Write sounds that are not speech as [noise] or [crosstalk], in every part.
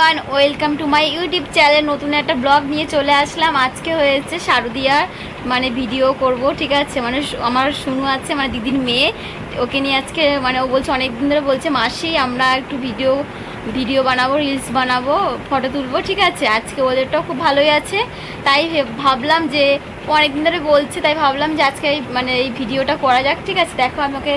Welcome to my YouTube channel নতুন একটা blog নিয়ে চলে আসলাম। আজকে হয়েছে শারদিয়ার মানে ভিডিও করব, ঠিক আছে? মানে আমার শুনু আছে আমার দিদির মেয়ে। ওকে নিয়ে আজকে মানে ও বলছে অনেক দিন ধরে বলছে, মাসি, আমরা একটু ভিডিও ভিডিও বানাবো রিলস বানাবো ফটো তুলবো, ঠিক আছে? আজকে ওদেরটাও খুব ভালোই আছে। তাই ভাবলাম যে অনেকদিন ধরে বলছে, তাই ভাবলাম যে আজকে মানে এই ভিডিওটা করা যাক, ঠিক আছে? দেখো আমাকে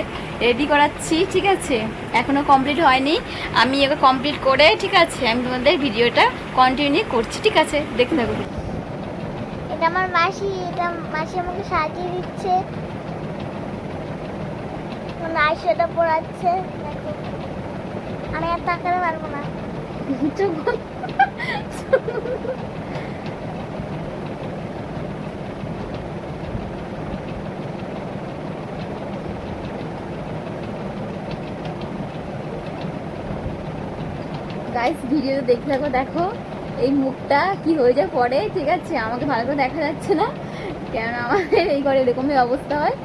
রেডি করাচ্ছি, ঠিক আছে? এখনও কমপ্লিট হয়নি। আমি ওকে কমপ্লিট করে, ঠিক আছে? আমি তোমাদের ভিডিওটা কন্টিনিউ করছি, ঠিক আছে? দেখতে থাকো। এটা আমার মাসি, এটা মাসি আমাকে সাজিয়ে দিচ্ছে। আইশ্যাডো পরাচ্ছে দেখো। আমি আর তাকাতে পারব না। গাইস ভিডিওতে দেখতে থাকো, দেখো এই মুখটা কি হয়ে যায় পরে, ঠিক আছে? আমাকে ভালো করে দেখা যাচ্ছে না কেন আমাদের এই ঘরে এরকমই অবস্থা হয়।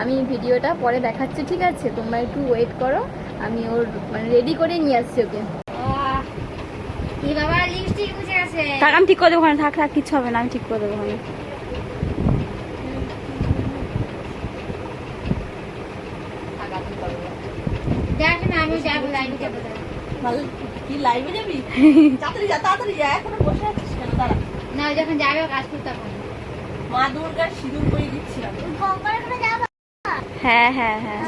আমি ভিডিওটা পরে দেখাচ্ছি, ঠিক আছে? তোমরা একটু ওয়েট করো। আমি ওর মানে রেডি করে নিয়ে আসছি ওকে। কি বাবা লিপস্টিক মুছে থাক আমি ঠিক করে দেবো ওখানে। থাক থাক কিছু হবে না আমি ঠিক করে দেবো ওখানে। না আমি যাব লাইনে যাব ভালো কি লাইভে যাবি? [laughs] তাড়াতাড়ি যা তাড়াতাড়ি যা এখনও বসে আছিস কেন? দাঁড়া। না ও যখন যাবে কাজ করতে মা দুর্গার সিঁদুর করে দিচ্ছিলাম হ্যাঁ হ্যাঁ হ্যাঁ।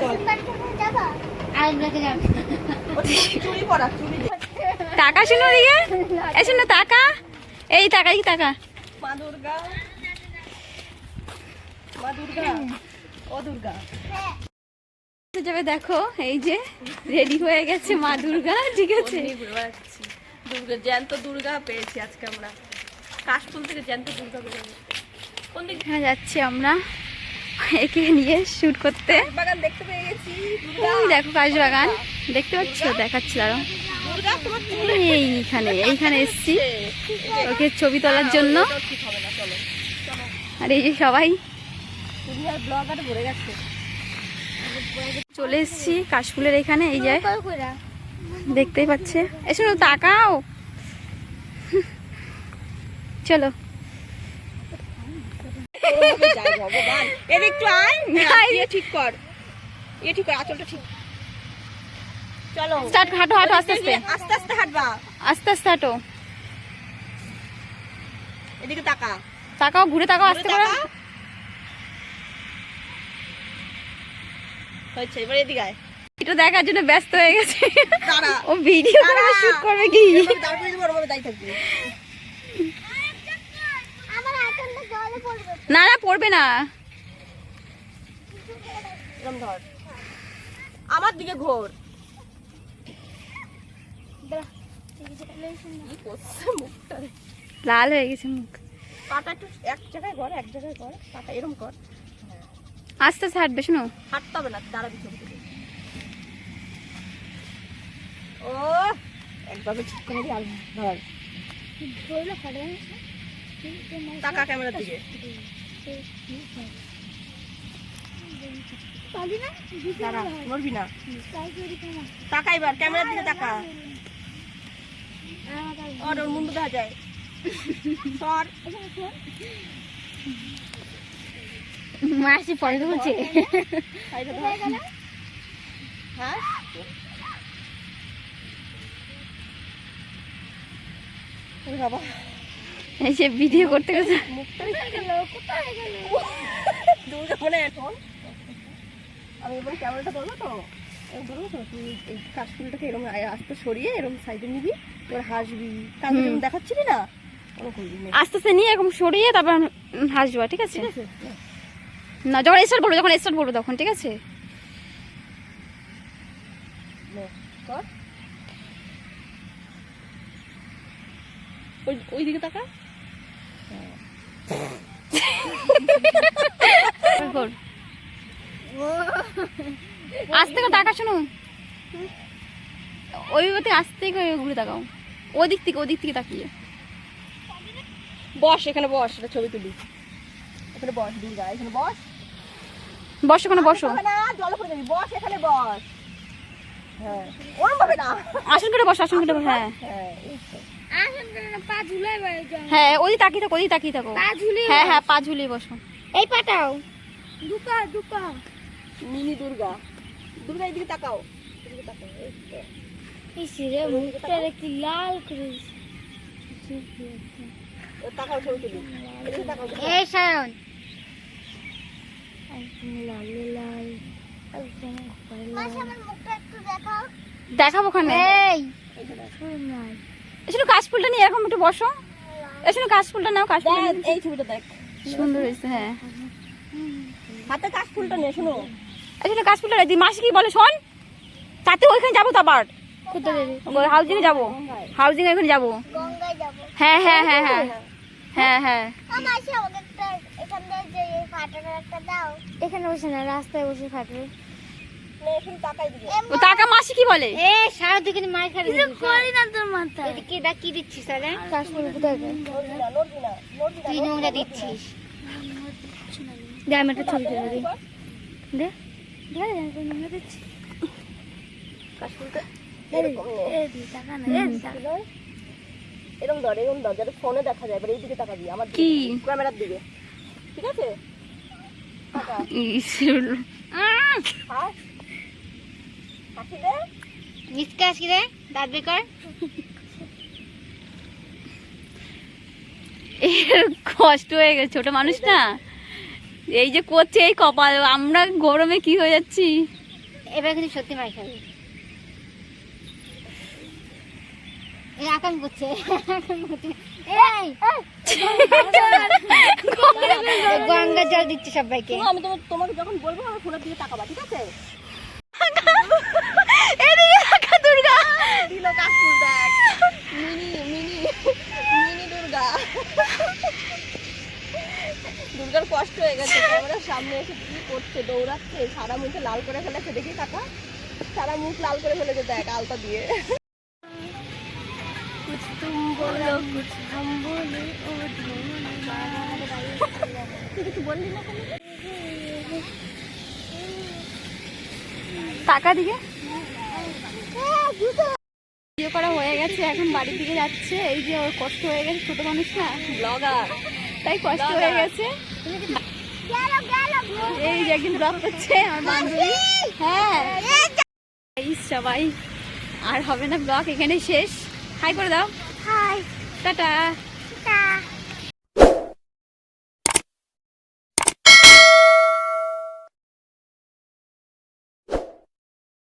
টাকা শুনো দিকে এই শুনো টাকা। এই টাকা কি টাকা। যাবে দেখো এই যে রেডি হয়ে গেছে মা দুর্গা ঠিক আছে? দুর্গা জ্যান্ত দুর্গা পেয়েছি আজকে আমরা। কাশফুল থেকে জ্যান্ত দুর্গা কোন দিক যাচ্ছি আমরা। একে নিয়ে শুট করতে। বাগান ওই দেখো কাজবাগান দেখতে পাচ্ছ? দেখাচ্ছি চুল এইখানে এইখানে এসছি। ওকে ছবি তোলার জন্য। আর এই যে সবাই। চলে এসছি কাশফুলের এখানে এই যায় দেখতেই পাচ্ছে। এ তাকাও। চলো। ভগবান। এদিক একটু আয় আয়। ঠিক কর। ঠিক কর আঁচলটা ঠিক। চলো। স্টার্ট হাঁটো হাঁটো আস্তে আস্তে। আস্তে আস্তে হাঁটবা। আস্তে আস্তে হাঁটো। এদিকে তাকা। তাকাও ঘুরে তাকাও আস্তে করে। তাকা। এবার এদিকে আয়। এটা দেখার জন্য ব্যস্ত হয়ে গেছে। ও ভিডিও। শুট করবে কি? দাঁড় করে দিবো, ওরভাবে দাঁড়িয়ে থাকবি। আমার আঁচলটা জলে পড়বে না না পড়বে না। ধর। আমার দিকে ঘোর? লাল হয়ে গেছে মুখ। পাটা একটু এক জায়গায় কর এক জায়গায় কর পাটা এরম কর। আস্তে আস্তে হাঁটবে শোনো। হাঁটতে হবে না দাঁড়াবি ছবি। ও একভাবে ঠিক করে আর ধর। ধরলে ফটো টাকা ক্যামেরার দিকে। দাঁড়া নড়বি না। টাকা এবার ক্যামেরার দিকে টাকা ওর ওর মুন্ডু দেখা যায়। সর। মাসি পরে বলছে হ্যাঁ বাবা। এই ভিডিও করতে গেছে। আমি তো এই এরকম আস্তে সরিয়ে নিবি হাসবি দেখাচ্ছিলি না আস্তে নিয়ে এরকম সরিয়ে তারপর হাসবো, ঠিক আছে? না, যখন স্টার্ট করব, যখন স্টার্ট করব তখন, ঠিক আছে? ওই ওই দিকে তাকা। আস্তে করে টাকা শোনো। ওই ওতে আস্তে করে ঘুরে তাকাও। ওদিক থেকে ওদিক থেকে তাকিয়ে। বস এখানে বস এটা ছবি তুলি। এখানে বস দুর্গা এখানে বস। বসো ওখানে বসো। জলে বস এখানে বস। হ্যাঁ ওরম ভাবে না। আসন করে বসো আসন করে হ্যাঁ। হ্যাঁ হ্যাঁ ওই তাকিয়ে থাকো ওই তাকিয়ে থাকো। হ্যাঁ হ্যাঁ পা ঝুলিয়ে বসো। এই পাটাও। দুকা দুকা মিনি দুর্গা। দুর্গা এদিকে তাকাও। এদিকে তাকাও এই তো। মুখটা কি লাল করে তাকাও ছবি তুলি এদিকে তাকাও এই সায়ন লাল লাল। মাসি আমার মুখটা একটু দেখাও। দেখাবো ওখানে। এই। এসে কাশফুলটা নিয়ে এরকম একটু বসো। এসে কাশফুলটা নাও কাশফুল এই ছবিটা দেখ। সুন্দর হয়েছে হ্যাঁ। হাতে কাশ ফুলটা নে শোনো। এসে কাশফুলটা দি মাসি কি বলে শোন। তাতে ওইখানে যাব তো আবার। হাউজিং এ যাব। হাউজিং এ এখানে যাব। হ্যাঁ হ্যাঁ হ্যাঁ হ্যাঁ। হ্যাঁ হ্যাঁ। মাসি আমাকে একটা এখান থেকে যে এই একটা দাও। এখানে বসে না রাস্তায় বসে ফাটবে। টাকা মাসি কি বলে? এ সারা দিকে মার খাবি। করি না তোর মাথা এদিকে এটা কি দিচ্ছিস তাহলে। কাশ্মীর কোথায় তুই নোংরা দিচ্ছিস। দে আমি একটা ছবি তুলে দিই। দে। টাকা টাকা। এরকম ধর এরকম ফোনে দেখা যায় এবার এই দিকে তাকাবি আমার কি? ক্যামেরার দিকে। ঠিক আছে টাকা ইস, হাস হাসি দে মিসকে আসি রে দাঁত বের কর। এর কষ্ট হয়ে গেছে ছোট মানুষ না। এই যে করছে এই কপাল আমরা গরমে কি হয়ে যাচ্ছি? এবার কিন্তু সত্যি মার খাবি। এই আকাম করছে। গঙ্গা জল দিচ্ছে সবাইকে। আমি তোমাকে যখন বলব আমার ফোনের দিকে তাকাবা ঠিক আছে এদিকে তাকা দুর্গা দিল কাশ ফুল দেখ মিনি মিনি মিনি দুর্গা দুর্গার কষ্ট হয়ে গেছে ক্যামেরার সামনে এসে কি করছে দৌড়াচ্ছে সারা মুখে লাল করে ফেলেছে দেখি কাকা। সারা মুখ লাল করে ফেলেছে দেখ আলতা দিয়ে। টাকা দিকে? ভিডিও করা হয়ে গেছে এখন বাড়ির দিকে যাচ্ছে। এই যে ওর কষ্ট হয়ে গেছে ছোট মানুষ না ব্লগার তাই কষ্ট হয়ে গেছে। এই যে একদিন ব্লগ করছে আমার বান্ধবী। হ্যাঁ। এই সবাই। আর হবে না ব্লগ এখানে শেষ। হাই করে দাও। High tata